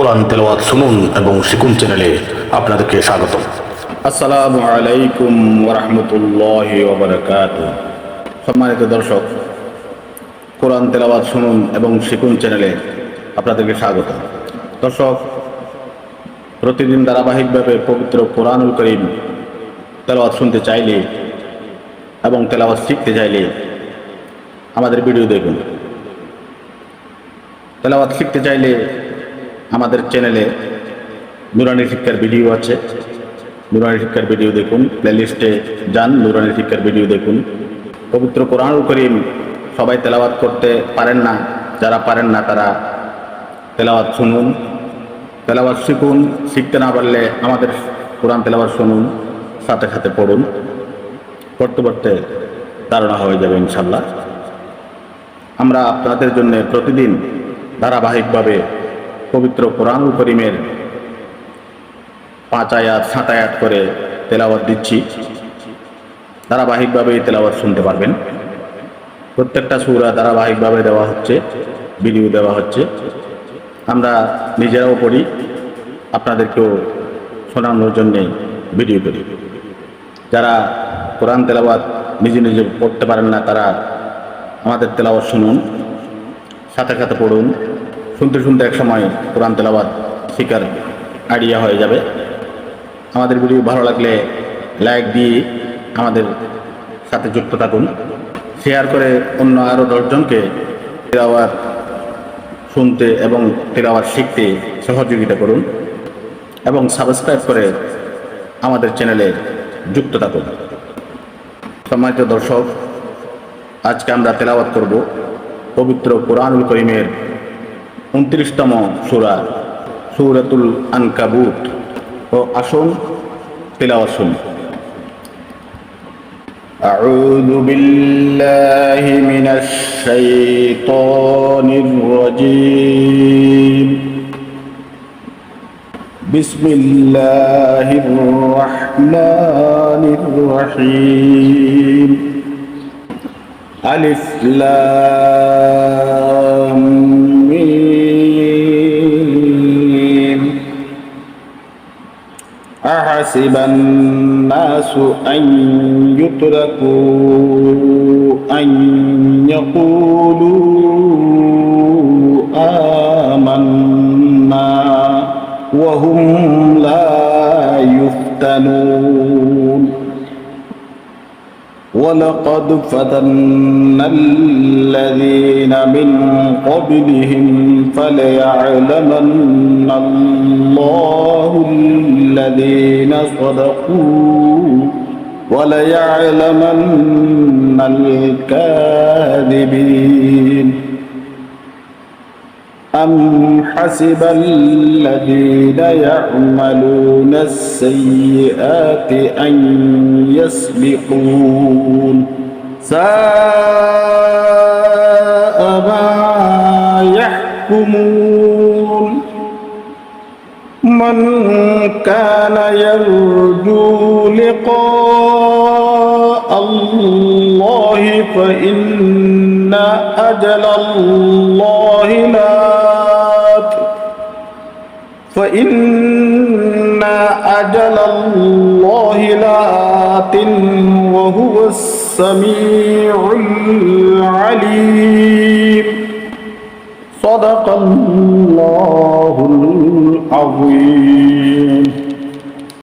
কোরআন তেলাওয়াত শুনুন এবং শিকুন চ্যানেলে আপনাদেরকে স্বাগত আসসালামু আলাইকুম ওরহমতুল্লাহ সম্মানিত দর্শক, কোরআন তেলাওয়াত শুনুন এবং শিকুন চ্যানেলে আপনাদেরকে স্বাগত দর্শক, প্রতিদিন ধারাবাহিকভাবে পবিত্র কোরআনুল করিম তেলাওয়াত শুনতে চাইলে এবং তেলাওয়াত শিখতে চাইলে আমাদের ভিডিও দেখুন। তেলাওয়াত শিখতে চাইলে আমাদের চ্যানেলে নুরানি শিক্ষার ভিডিও আছে। নুরানি শিক্ষার ভিডিও দেখুন প্লেলিস্টে যান, নুরানি শিক্ষার ভিডিও দেখুন। পবিত্র কোরআনুল করিম সবাই তেলাওয়াত করতে পারেন না, যারা পারেন না তারা তেলাওয়াত শুনুন। তেলাওয়াত শিখুন, শিখতে না পারলে আমাদের কোরআন তেলাওয়াত শুনুন, সাথে সাথে পড়ুন। পড়তে পড়তে ধারণা হয়ে যাবে ইনশাল্লাহ আমরা আপনাদের জন্য প্রতিদিন ধারাবাহিকভাবে পবিত্র কোরআন করিমের পাঁচ আয়াত, সাত আয়াত করে তেলাওয়াত দিচ্ছি। ধারাবাহিকভাবে এই তেলাওয়াত শুনতে পারবেন। প্রত্যেকটা সুরা ধারাবাহিকভাবে দেওয়া হচ্ছে, ভিডিও দেওয়া হচ্ছে। আমরা নিজেরাও পড়ি, আপনাদেরকেও শোনানোর জন্যে ভিডিও করি। যারা কোরআন তেলাওয়াত নিজে নিজে পড়তে পারেন না, তারা আমাদের তেলাওয়াত শুনুন, সাথে সাথে পড়ুন। শুনতে শুনতে এক সময় কোরআন তেলাওয়াত শিকার আইডিয়া হয়ে যাবে। আমাদের ভিডিও ভালো লাগলে লাইক দিয়ে আমাদের সাথে যুক্ত থাকুন। শেয়ার করে অন্য আরও দশজনকে তেলাওয়াত শুনতে এবং তেলাওয়াত শিখতে সহযোগিতা করুন এবং সাবস্ক্রাইব করে আমাদের চ্যানেলে যুক্ত থাকুন। সম্মানিত দর্শক, আজকে আমরা তেলাওয়াত করব পবিত্র কোরআনুল করিমের উনত্রিশতম সুরা সুরাতুল আনকাবুত ও আসুন তেলাওয়াত শুনি أعوذ بالله من الشيطان الرجيم بسم الله الرحمن الرحيم ألف لام أحسب الناس أن يتركوا أن يقولوا آمنا وهم لا يفتنون. ولقد فتنا الذين من قبلهم فليعلمن الله الذين صدقوا وليعلمن الكاذبين. أم حسب الذين يعملون السيئات أن يسبقون؟ ساء ما يحكمون. من كان يرجو لقاء الله فإن أجل الله لات فإن أجل الله لات وهو السميع العليم. صدق الله العظيم.